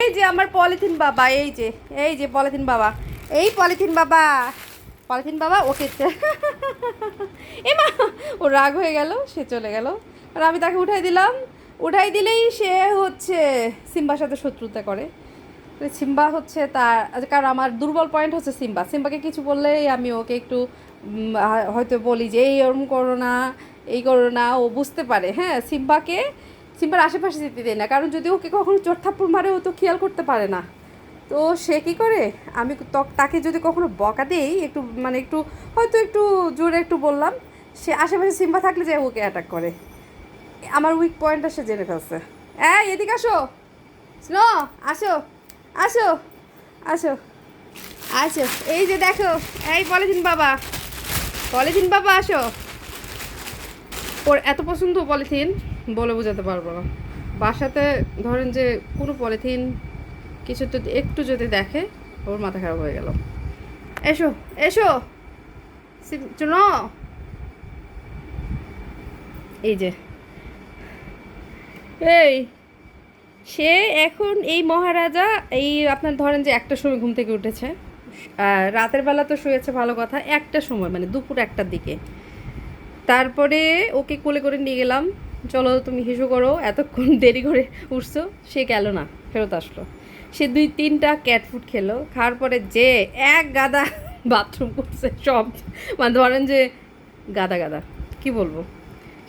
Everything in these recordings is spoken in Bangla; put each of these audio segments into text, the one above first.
এই যে আমার পলিথিন বাবা, এই যে এই যে পলিথিন বাবা, এই পলিথিন বাবা পলিথিন বাবা ওকে এ মা, ও রাগ হয়ে গেল, সে চলে গেল। আর আমি তাকে উঠাই দিলাম, উঠাই দিলেই সে হচ্ছে সিম্বার সাথে শত্রুতা করে। সিম্বা হচ্ছে তার, কারণ আমার দুর্বল পয়েন্ট হচ্ছে সিম্বা। সিম্বাকে কিছু বললেই আমি ওকে একটু হয়তো বলি যে, এই ওরম করো না, এই করো না। ও বুঝতে পারে হ্যাঁ সিম্বাকে সিম্বার আশেপাশে যেতে দেয় না। কারণ যদি ওকে কখনো চোট থাপ্পড় মারে, ও তো খেয়াল করতে পারে না। তো সে কী করে? আমি তাকে যদি কখনো বকা দেই, একটু মানে একটু, হয়তো একটু জোরে একটু বললাম, সে আশেপাশে সিম্বা থাকলে যে ওকে অ্যাটাক করে। আমার উইক পয়েন্টটা সে জেনে ফেলছে। হ্যাঁ এদিকে আসো। স্নো আসো আসো আসো আসো। এই যে দেখো, এই পলিথিন বাবা পলিথিন বাবা, আসো। ওর এত পছন্দ পলিথিন। বলে বোঝাতে পারব না। বাসাতে ধরেন যে কোনো পলিথিন কিছু তো একটু যদি দেখে, ওর মাথা খারাপ হয়ে গেল। এসো এসো। চলো। এই যে। এই, সে এখন এই মহারাজা, এই আপনার ধরেন যে একটা সময় ঘুম থেকে উঠেছে। রাতের বেলা তো শুয়েছে, ভালো কথা, একটা সময় মানে দুপুর একটার দিকে। তারপরে ওকে কোলে করে নিয়ে গেলাম। চলো তুমি হিসু করো, এতক্ষণ দেরি করে উঠছো, সে গেল না, ফেরত আসলো। সে দুই তিনটা ক্যাট ফুড খেলো, খাওয়ার পরে যে এক গাদা বাথরুম করছে সব মানে ধরেন যে গাদা গাদা, কি বলব?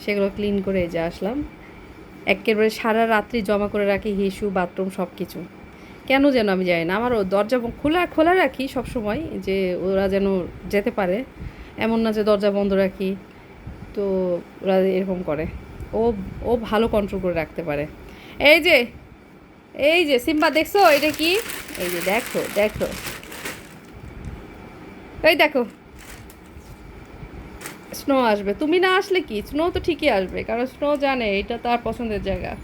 সেগুলো ক্লিন করে যে আসলাম। একেবারে সারা রাত্রি জমা করে রাখি হিসু বাথরুম সব কিছু কেন যেন আমি জানি না, আমারও দরজা খোলা খোলা রাখি সব সময় যে ওরা যেন যেতে পারে। এমন না যে দরজা বন্ধ রাখি, তো ওরা এরকম করে। ও ও ভালো কন্ট্রোল করে রাখতে পারে। এই যে এই যে, সিম্বা দেখছ? এটা কি? এই যে, দেখো দেখো। এই দেখো। স্নো আসবে। তুমি না আসলে কি? স্নো তো ঠিকই আসবে, কারণ স্নো জানে, এটা তার পছন্দের জায়গা।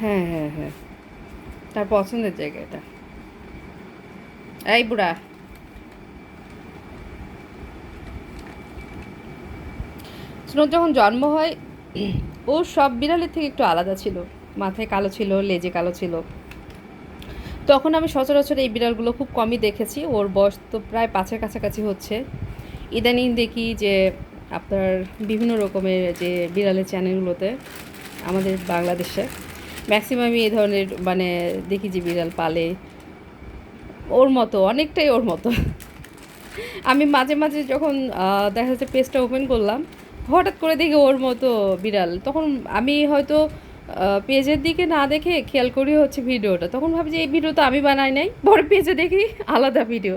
হ্যাঁ হ্যাঁ হ্যাঁ। তার পছন্দের জায়গা এটা। এই বুড়া। স্নোর যখন জন্ম হয়, ও সব বিড়ালের থেকে একটু আলাদা ছিল। মাথায় কালো ছিল, লেজে কালো ছিল। তখন আমি সচরাচর এই বিড়ালগুলো খুব কমই দেখেছি। ওর বয়স তো প্রায় পাঁচের কাছাকাছি হচ্ছে। ইদানিং দেখি যে, আপনার বিভিন্ন রকমের যে বিড়ালের চ্যানেলগুলোতে, আমাদের বাংলাদেশে ম্যাক্সিমামই এই ধরনের মানে দেখি যে বিড়াল পালে। ওর মতো, অনেকটাই ওর মতো। আমি মাঝে মাঝে যখন দেখা যাচ্ছে পেজটা ওপেন করলাম হঠাৎ করে দেখি ওর মতো বিড়াল। তখন আমি হয়তো পেজের দিকে না দেখে খেয়াল করি হচ্ছে ভিডিওটা। তখন ভাবি যে এই ভিডিও তো আমি বানাই নাই, পরে পেজে দেখি আলাদা ভিডিও।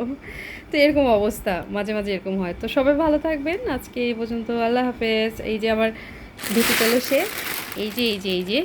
তো এরকম অবস্থা, মাঝে মাঝে এরকম হয়। তো সবাই ভালো থাকবেন। আজকে এই পর্যন্ত আল্লাহ হাফেজ। এই যে আমার ভিটি তেলে সে। এই যে এই যে এই যে।